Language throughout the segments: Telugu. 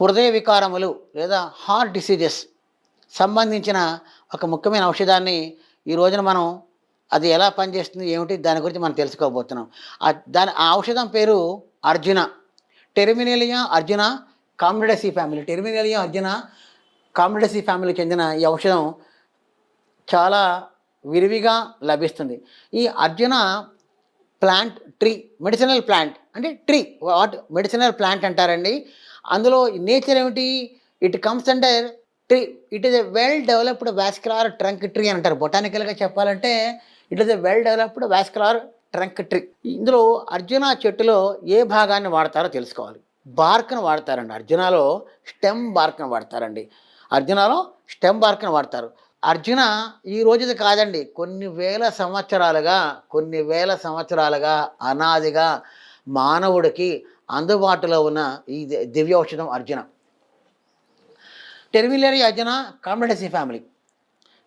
హృదయ వికారములు లేదా హార్ట్ డిసీజెస్ సంబంధించిన ఒక ముఖ్యమైన ఔషధాన్ని ఈ రోజున మనం అది ఎలా పనిచేస్తుంది ఏమిటి దాని గురించి మనం తెలుసుకోబోతున్నాం. ఆ దాని ఆ ఔషధం పేరు arjuna. Terminalia arjuna combretaceae family terminalia arjuna combretaceae ఫ్యామిలీకి e చెందిన ఈ ఔషధం చాలా విరివిగా లభిస్తుంది. ఈ arjuna plant tree medicinal plant అంటే ట్రీ వాట్ మెడిసినల్ ప్లాంట్ అంటారండి. అందులో నేచర్ ఏమిటి? It comes under tree it is a well developed vascular trunk tree అని అంటారు. బొటానికల్గా చెప్పాలంటే it is a well developed vascular trunk tree ఇందులో అర్జున చెట్టులో ఏ భాగాన్ని వాడతారో తెలుసుకోవాలి. బార్క్ను వాడతారండి. అర్జునాలో స్టెమ్ బార్క్ను వాడతారండి. అర్జునాలో స్టెమ్ బార్క్ను వాడతారు. అర్జున ఈ రోజుది కాదండి. కొన్ని వేల సంవత్సరాలుగా కొన్ని వేల సంవత్సరాలుగా అనాదిగా మానవుడికి అందుబాటులో ఉన్న ఈ దివ్య ఔషధం arjuna. Terminalia arjuna combretaceae family.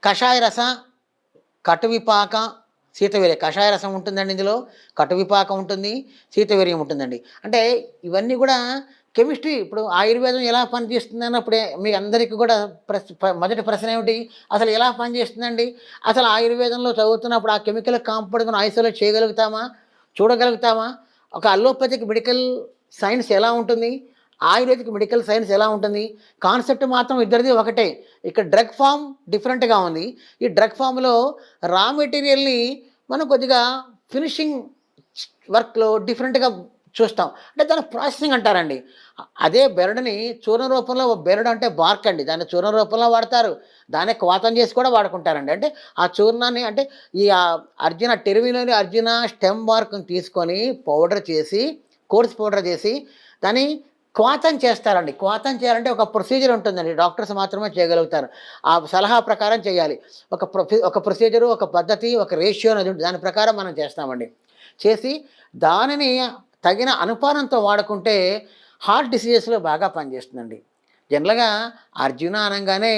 కషాయ రస కటువిపాక శీతవీర్య కషాయ రసం ఉంటుందండి ఇందులో కటువిపాకం ఉంటుంది శీతవీర్యం ఉంటుందండి. అంటే ఇవన్నీ కూడా కెమిస్ట్రీ ఇప్పుడు ఆయుర్వేదం ఎలా పనిచేస్తుంది అన్నప్పుడే మీ అందరికీ కూడా ప్రశ్న మొదటి ప్రశ్న ఏమిటి? అసలు ఎలా పనిచేస్తుందండి? అసలు ఆయుర్వేదంలో చదువుతున్నప్పుడు ఆ కెమికల్ కాంపౌండ్ను ఐసోలేట్ చేయగలుగుతామా? చూడగలుగుతామా? ఒక అల్లోపతిక్ మెడికల్ సైన్స్ ఎలా ఉంటుంది? ఆయుర్వేదిక్ మెడికల్ సైన్స్ ఎలా ఉంటుంది? కాన్సెప్ట్ మాత్రం ఇద్దరిది ఒకటే. ఇక్కడ డ్రగ్ ఫామ్ డిఫరెంట్గా ఉంది. ఈ డ్రగ్ ఫామ్లో రా మెటీరియల్ని మనం కొద్దిగా ఫినిషింగ్ వర్క్లో డిఫరెంట్గా చూస్తాం. అంటే దాన్ని ప్రాసెసింగ్ అంటారండి. అదే బెరడుని చూర్ణ రూపంలో బెరడు అంటే బార్క్ అండి. దాన్ని చూర్ణ రూపంలో వాడతారు. దాన్ని క్వాతం చేసి కూడా వాడుకుంటారండి. అంటే ఆ చూర్ణాన్ని అంటే ఈ అర్జున టెరివిలోని అర్జున స్టెమ్ బార్క్ని తీసుకొని పౌడర్ చేసి కోర్స్ పౌడర్ చేసి దాన్ని క్వాతం చేస్తారండి. క్వాతం చేయాలంటే ఒక ప్రొసీజర్ ఉంటుందండి. డాక్టర్స్ మాత్రమే చేయగలుగుతారు. ఆ సలహా ప్రకారం చేయాలి. ఒక ఒక ప్రొసీజరు ఒక పద్ధతి ఒక రేషియో అనేది ఉంటుంది దాని ప్రకారం మనం చేస్తామండి. చేసి దానిని తగిన అనుపానంతో వాడుకుంటే హార్ట్ డిసీజెస్లో బాగా పనిచేస్తుందండి. జనరల్గా అర్జున అనగానే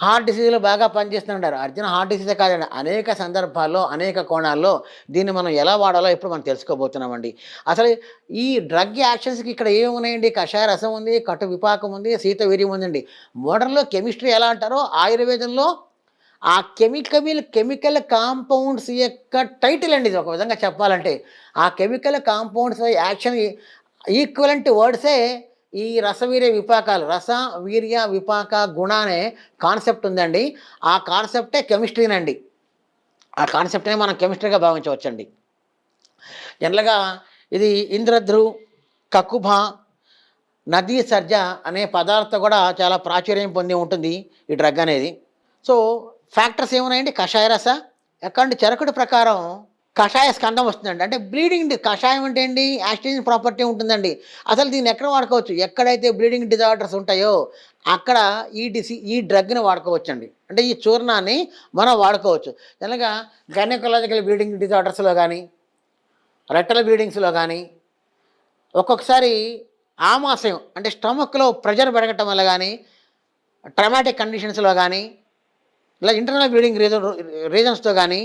హార్ట్ డిసీజ్లో బాగా పనిచేస్తుంటారు అర్జున హార్ట్ డిసీజే కాదండి అనేక సందర్భాల్లో అనేక కోణాల్లో దీన్ని మనం ఎలా వాడాలో ఇప్పుడు మనం తెలుసుకోబోతున్నామండి. అసలు ఈ డ్రగ్ యాక్షన్స్కి ఇక్కడ ఏమి ఉన్నాయండి కషాయ రసం ఉంది కటు విపాకం ఉంది శీత వీర్యం ఉందండి. మోడర్న్లో కెమిస్ట్రీ ఎలా అంటారో ఆయుర్వేదంలో ఆ కెమికల్ కెమికల్ కాంపౌండ్స్ యొక్క టైటిల్ అండి ఇది ఒక విధంగా చెప్పాలంటే. ఆ కెమికల్ కాంపౌండ్స్ యాక్షన్ ఈక్వలెంట్ వర్డ్సే ఈ రసవీర్య విపాకాలు రస వీర్య విపాక గుణ అనే కాన్సెప్ట్ ఉందండి. ఆ కాన్సెప్టే కెమిస్ట్రీనండి. ఆ కాన్సెప్ట్నే మనం కెమిస్ట్రీగా భావించవచ్చండి. జనరల్గా ఇది ఇంద్రధ్రు కకుభ నదీ సర్జ అనే పదార్థం కూడా చాలా ప్రాచుర్యం పొంది ఉంటుంది ఈ డ్రగ్ అనేది. సో ఫ్యాక్టర్స్ ఏమున్నాయండి? కషాయ రస. ఎక్కడ చెరకుడు ప్రకారం కషాయ స్కందం వస్తుందండి. అంటే బ్లీడింగ్ కషాయం అంటే ఏంటి? యాక్సిజన్ ప్రాపర్టీ ఉంటుందండి. అసలు దీన్ని ఎక్కడ వాడుకోవచ్చు? ఎక్కడైతే బ్లీడింగ్ డిజార్డర్స్ ఉంటాయో అక్కడ ఈ డిసి ఈ డ్రగ్ని వాడుకోవచ్చండి. అంటే ఈ చూర్ణాన్ని మనం వాడుకోవచ్చు. జనగా గైనకలాజికల్ బ్లీడింగ్ డిజార్డర్స్లో కానీ రెట్టల బ్లీడింగ్స్లో కానీ ఒక్కొక్కసారి ఆమాశయం అంటే స్టమక్లో ప్రెషర్ పెరగటం వల్ల కానీ ట్రమాటిక్ కండిషన్స్లో కానీ ఇలా ఇంటర్నల్ బ్లీడింగ్ రీజన్ రీజన్స్తో కానీ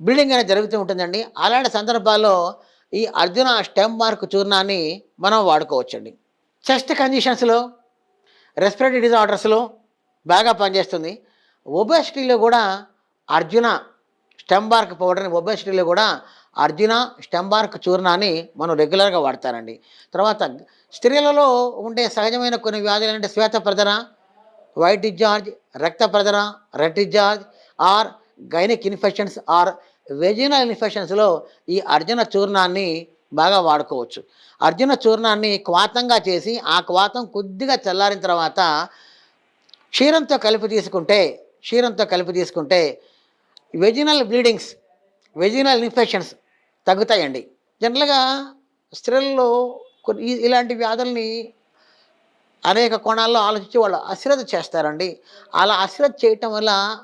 బ్లీడింగ్ అనేది జరుగుతూ ఉంటుందండి. అలాంటి సందర్భాల్లో ఈ అర్జున స్టెమ్ మార్క్ చూర్ణాన్ని మనం వాడుకోవచ్చండి. చెస్ట్ కండిషన్స్లో రెస్పిరేటరీ డిజార్డర్స్లో బాగా పనిచేస్తుంది. ఒబెసిటీలో కూడా అర్జున స్టెమ్ బార్క్ పౌడర్ని ఒబెసిటీలో కూడా అర్జున స్టెమ్ బార్క్ చూర్ణాన్ని మనం రెగ్యులర్గా వాడతారండి. తర్వాత స్త్రీలలో ఉండే సహజమైన కొన్ని వ్యాధులు అంటే శ్వేత ప్రదన వైట్ డిశ్చార్జ్ రక్త ప్రదన red discharge or gynaec infections or vaginal ఇన్ఫెక్షన్స్లో ఈ అర్జున చూర్ణాన్ని బాగా వాడుకోవచ్చు. అర్జున చూర్ణాన్ని క్వాతంగా చేసి ఆ క్వాతం కొద్దిగా చల్లారిన తర్వాత క్షీరంతో కలిపి తీసుకుంటే క్షీరంతో కలిపి తీసుకుంటే వెజినల్ బ్లీడింగ్స్ వెజినల్ ఇన్ఫెక్షన్స్ తగ్గుతాయండి. జనరల్గా స్త్రీలలో కొన్ని ఇలాంటి వ్యాధుల్ని అనేక కోణాల్లో ఆలోచించి వాళ్ళు అశ్రద్ధ చేస్తారండి. అలా అశ్రద్ధ చేయటం వల్ల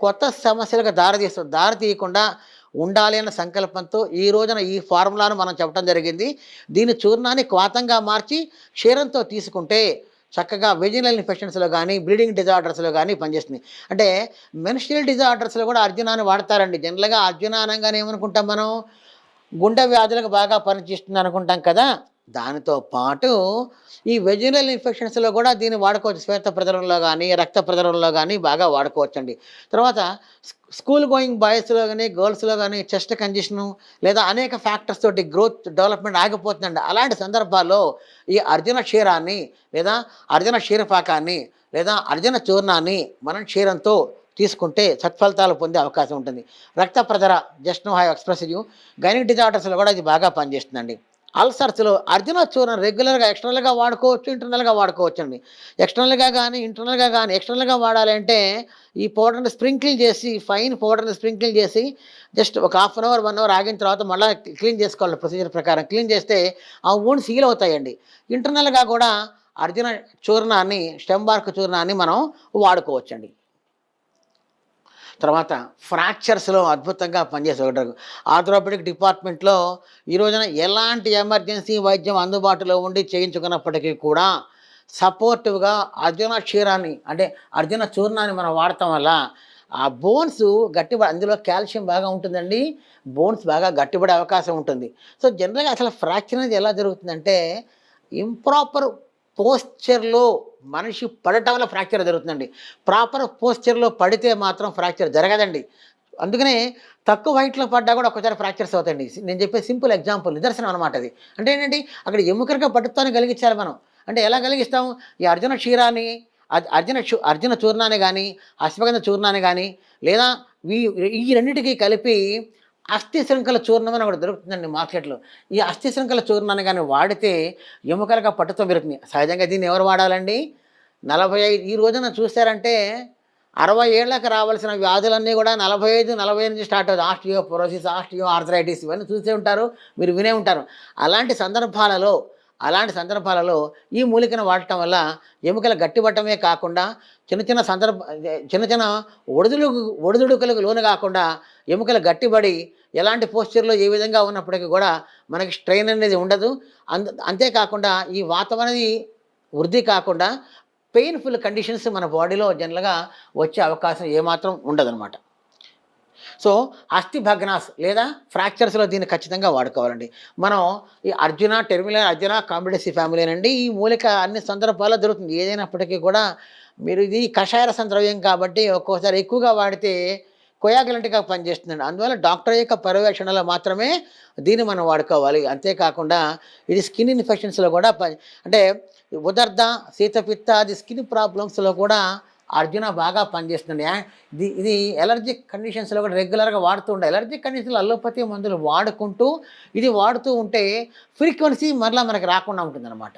కొత్త సమస్యలకు దారితీస్తుంది దారి తీయకుండా ఉండాలి అన్న సంకల్పంతో ఈ రోజున ఈ ఫార్ములాను మనం చెప్పడం జరిగింది. దీని చూర్ణాన్ని క్వాతంగా మార్చి క్షీరంతో తీసుకుంటే చక్కగా వెజినల్ ఇన్ఫెక్షన్స్లో కానీ బ్లీడింగ్ డిజార్డర్స్లో కానీ పనిచేస్తుంది. అంటే మెన్స్ట్రియల్ డిజార్డర్స్లో కూడా అర్జునాన్ని వాడతారండి. జనరల్గా అర్జునానంగానే ఏమనుకుంటాం మనం? గుండె వ్యాధులకు బాగా పనిచేస్తుంది అనుకుంటాం కదా? దానితో పాటు ఈ వెజినల్ ఇన్ఫెక్షన్స్లో కూడా దీన్ని వాడుకోవచ్చు. శ్వేత ప్రదరంలో కానీ రక్త ప్రదరంలో కానీ బాగా వాడుకోవచ్చండి. తర్వాత స్కూల్ గోయింగ్ బాయ్స్లో కానీ గర్ల్స్లో కానీ చెస్ట్ కండిషను లేదా అనేక ఫ్యాక్టర్స్ తోటి గ్రోత్ డెవలప్మెంట్ ఆగిపోతుందండి. అలాంటి సందర్భాల్లో ఈ అర్జున క్షీరాన్ని లేదా అర్జున క్షీరపాకాన్ని లేదా అర్జున చూర్ణాన్ని మనం క్షీరంతో తీసుకుంటే సత్ఫలితాలు పొందే అవకాశం ఉంటుంది. రక్త ప్రదర just no express expressive gynaec డిజార్డర్స్లో కూడా ఇది బాగా పనిచేస్తుందండి. అల్సర్స్లో అర్జున చూర్ణం రెగ్యులర్గా ఎక్స్టర్నల్గా వాడుకోవచ్చు ఇంటర్నల్గా వాడుకోవచ్చు అండి ఎక్స్టర్నల్గా కానీ ఇంటర్నల్గా కానీ ఎక్స్టర్నల్గా వాడాలంటే ఈ పౌడర్ని స్ప్రింకిల్ చేసి ఫైన్ పౌడర్ని స్ప్రింకిల్ చేసి జస్ట్ ఒక half an hour one hour ఆగిన తర్వాత మళ్ళీ క్లీన్ చేసుకోవాలి ప్రొసీజర్ ప్రకారం. క్లీన్ చేస్తే ఆ ఊన్స్ హీల్ అవుతాయండి. ఇంటర్నల్గా కూడా అర్జున చూర్ణాన్ని స్టెంబార్క్ చూర్ణాన్ని మనం వాడుకోవచ్చండి. తర్వాత ఫ్రాక్చర్స్లో అద్భుతంగా పనిచేసే ఒక ఆర్థోపెడిక్ డిపార్ట్మెంట్లో ఈ రోజున ఎలాంటి ఎమర్జెన్సీ వైద్యం అందుబాటులో ఉండి చేయించుకున్నప్పటికీ కూడా సపోర్టివ్గా అర్జున క్షీరాన్ని అంటే అర్జున చూర్ణాన్ని మనం వాడటం వల్ల ఆ బోన్స్ గట్టి అందులో కాల్షియం బాగా ఉంటుందండి. బోన్స్ బాగా గట్టిపడే అవకాశం ఉంటుంది. సో జనరల్గా అసలు ఫ్రాక్చర్ అనేది ఎలా జరుగుతుందంటే ఇంప్రాపర్ పోస్చర్లో మనిషి పడటం వల్ల ఫ్రాక్చర్ జరుగుతుందండి. ప్రాపర్ పోస్చర్లో పడితే మాత్రం ఫ్రాక్చర్ జరగదండి. అందుకనే తక్కువ హైట్లో పడ్డా కూడా ఒకసారి ఫ్రాక్చర్స్ అవుతాయండి. నేను చెప్పే సింపుల్ ఎగ్జాంపుల్ నిదర్శనం అనమాట అది. అంటే ఏంటంటే అక్కడ ఎముకలుగా పట్టుతానే కలిగించాలి మనం. అంటే ఎలా కలిగిస్తాం ఈ అర్జున క్షీరాన్ని అర్జున అర్జున చూర్ణాన్ని కానీ అశ్వగంధ చూర్ణాన్ని కానీ లేదా ఈ రెండింటికి కలిపి అస్థి శృంఖల చూర్ణం అని ఒకటి దొరుకుతుందండి మార్కెట్లో. ఈ అస్థి శృంఖల చూర్ణాన్ని కానీ వాడితే ఎముకలుగా పట్టుతో పెరుగుతుంది సహజంగా దీన్ని ఎవరు వాడాలండి? నలభై ఐదు ఈ రోజున చూస్తారంటే అరవై ఏళ్ళకి రావాల్సిన వ్యాధులన్నీ కూడా నలభై ఐదు నలభై నుంచి స్టార్ట్ అవుతుంది ఆస్టియో పొరోసిస్ ఆస్టియో ఆర్థరైటిస్ ఇవన్నీ చూసే ఉంటారు మీరు వినే ఉంటారు. అలాంటి సందర్భాలలో అలాంటి సందర్భాలలో ఈ మూలికను వాడటం వల్ల ఎముకలు గట్టిపట్టమే కాకుండా చిన్న చిన్న సందర్భ చిన్న చిన్న ఒడిదుడు ఒడిదుడుకలకు లోను కాకుండా ఎముకలు గట్టిబడి ఎలాంటి పోస్చర్లో ఏ విధంగా ఉన్నప్పటికీ కూడా మనకి స్ట్రెయిన్ అనేది ఉండదు. అంత అంతేకాకుండా ఈ వాతావరణది వృద్ధి కాకుండా పెయిన్ఫుల్ కండిషన్స్ మన బాడీలో జనరల్గా వచ్చే అవకాశం ఏమాత్రం ఉండదన్నమాట. సో అస్థి భగ్నాస్ లేదా ఫ్రాక్చర్స్లో దీన్ని ఖచ్చితంగా వాడుకోవాలండి. మనం ఈ arjuna terminal arjuna combretaceae family అండి ఈ మూలిక అన్ని సందర్భాల్లో దొరుకుతుంది ఏదైనప్పటికీ కూడా మీరు ఇది కషాయ రసం ద్రవ్యం కాబట్టి ఒక్కోసారి ఎక్కువగా వాడితే కొయాగలంటిగా పనిచేస్తుందండి. అందువల్ల డాక్టర్ యొక్క పర్యవేక్షణలో మాత్రమే దీన్ని మనం వాడుకోవాలి. అంతేకాకుండా ఇది స్కిన్ ఇన్ఫెక్షన్స్లో కూడా పని అంటే ఉదర్ధ శీతపిత్త అది స్కిన్ ప్రాబ్లమ్స్లో కూడా అర్జున బాగా పనిచేస్తుంది ఇది ఇది ఎలర్జిక్ కండిషన్స్లో కూడా రెగ్యులర్గా వాడుతూ ఉండే. ఎలర్జిక్ కండిషన్లో అల్లోపతి మందులు వాడుకుంటూ ఇది వాడుతూ ఉంటే ఫ్రీక్వెన్సీ మరలా మనకి రాకుండా ఉంటుందన్నమాట.